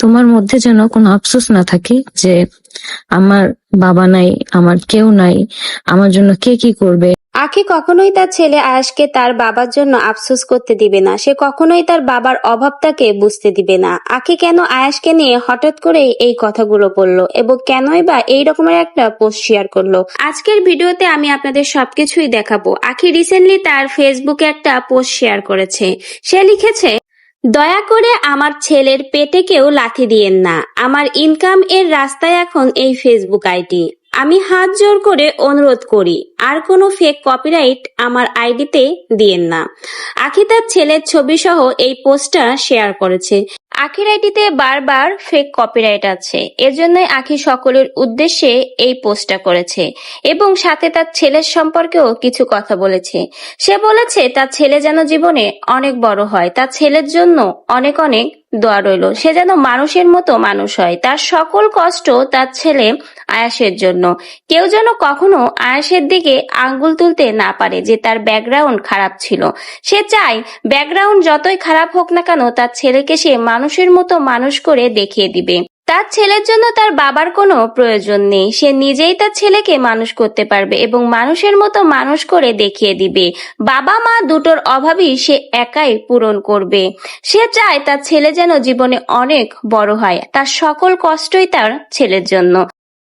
তোমার মধ্যে যেন কোনো আফসোস না থাকে যে আমার বাবা নাই, আমার কেউ নাই, আমার জন্য কে কি করবে? আখি কখনোই তার ছেলে আয়াসকে তার বাবার জন্য আফসোস করতে দিবে না। সে কখনোই তার বাবার অভাবটাকে বুঝতে দিবে না। আখি কেন আয়াসকে নিয়ে হঠাৎ করে এই কথাগুলো বলল এবং কেনই বা এই রকমের একটা পোস্ট শেয়ার করল? আজকের ভিডিওতে আমি আপনাদের সবকিছুই দেখাবো। আখি রিসেন্টলি তার ফেসবুকে একটা পোস্ট শেয়ার করেছে। সে লিখেছে দয়া করে আমার ছেলের পেটে কেউ লাথি দিয়েন না। আমার ইনকাম এর রাস্তায় এখন এই ফেসবুক আইডি। আমি হাত জোর করে অনুরোধ করি, আর কোনো ফেক কপিরাইট আমার আইডিতে দিয়েন না। আখি তার ছেলের ছবি সহ এই পোস্টটা শেয়ার করেছে। আখির আইডিতে বারবার ফেক কপিরাইট আছে। এজন্যই আখি সকলের উদ্দেশ্যে এই পোস্টটা করেছে এবং সাথে তার ছেলের সম্পর্কেও কিছু কথা বলেছে। সে বলেছে, তার ছেলে যেন জীবনে অনেক বড় হয়, তার ছেলের জন্য অনেক অনেক দোয়া রইল। সে যেন মানুষের মতো মানুষ হয়। তার সকল কষ্ট তার ছেলে আয়াসের জন্য। কেউ যেন কখনো আয়াসের দিকে আঙ্গুল তুলতে না পারে যে তার ব্যাকগ্রাউন্ড খারাপ ছিল। সে চায় ব্যাকগ্রাউন্ড যতই খারাপ হোক না কেন তার ছেলেকে সে মানুষের মতো মানুষ করে দেখিয়ে দিবে। তার ছেলের জন্য তার বাবার কোনো প্রয়োজন নেই। সে নিজেই তার ছেলেকে মানুষ করতে পারবে এবং মানুষের মতো মানুষ করে দেখিয়ে দিবে। বাবা, মা দুটোর অভাবই সে একাই পূরণ করবে। সে চায় তার ছেলে যেন জীবনে অনেক বড় হয়। তার সকল কষ্টই তার ছেলের জন্য।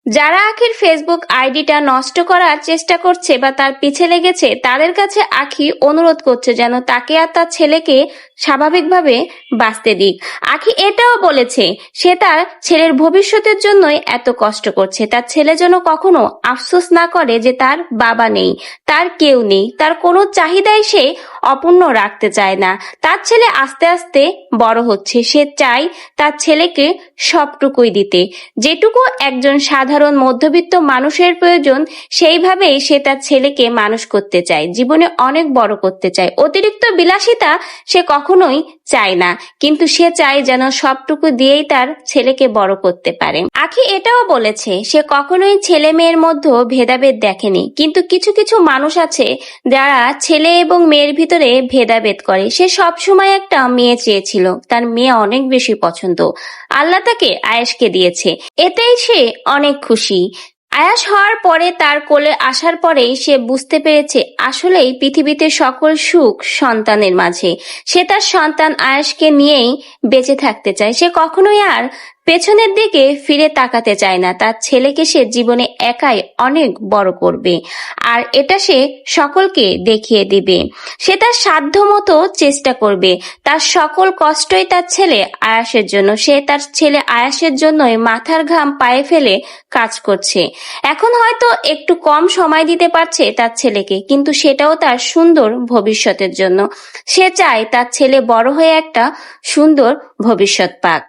যারা আখির ফেসবুক আইডিটা নষ্ট করার চেষ্টা করছে বা তার পিছে লেগেছে, তাদের কাছে আখি অনুরোধ করছে যেন তাকে আর তার ছেলেকে স্বাভাবিকভাবে বাঁচতে দিক। আখি এটাও বলেছে, সে তার ছেলের ভবিষ্যতের জন্যই এত কষ্ট করছে। তার ছেলে যেন কখনো আফসোস না করে যে তার বাবা নেই, তার কেউ নেই, তার কোনো চাহিদাই সে অপূর্ণ রাখতে চায় না। তার ছেলে আস্তে আস্তে বড় হচ্ছে, সে চায় তার ছেলেকে সবটুকুই দিতে। যেটুকু একজন সাধারণ মধ্যবিত্ত মানুষের প্রয়োজন, সেইভাবেই সে তার ছেলেকে মানুষ করতে চায়, জীবনে অনেক বড় করতে চায়। অতিরিক্ত বিলাসিতা সে কখনোই চায় না, কিন্তু সে চায় যেন সবটুকু দিয়েই তার ছেলেকে বড় করতে পারে। আখি এটাও বলেছে, সে কখনোই ছেলে মেয়ের মধ্যে ভেদাভেদ দেখেনি, কিন্তু কিছু কিছু মানুষ আছে যারা ছেলে এবং মেয়ের ভিতরে ভেদাভেদ করে। সে সব সময় একটা মেয়ে চেয়েছিল, তার মেয়ে অনেক বেশি পছন্দ। আল্লাহ তাকে আয়েশকে দিয়েছে। এতেই সে অনেক খুশি। আয়াস হওয়ার পরে তার কোলে আসার পরেই সে বুঝতে পেরেছে আসলেই পৃথিবীতে সকল সুখ সন্তানের মাঝে। সে তার সন্তান আয়াসকে নিয়েই বেঁচে থাকতে চায়। সে কখনোই আর পেছনের দিকে ফিরে তাকাতে চায় না। তার ছেলেকে সে জীবনে একাই অনেক বড় করবে আর এটা সে সকলকে দেখিয়ে দিবে। সে তার সাধ্য মতো চেষ্টা করবে। তার সকল কষ্টই তার ছেলে আয়াসের জন্য। সে তার ছেলে আয়াসের জন্যই মাথার ঘাম পায়ে ফেলে কাজ করছে। এখন হয়তো একটু কম সময় দিতে পারছে তার ছেলেকে, কিন্তু সেটাও তার সুন্দর ভবিষ্যতের জন্য। সে চায় তার ছেলে বড় হয়ে একটা সুন্দর ভবিষ্যৎ পাক।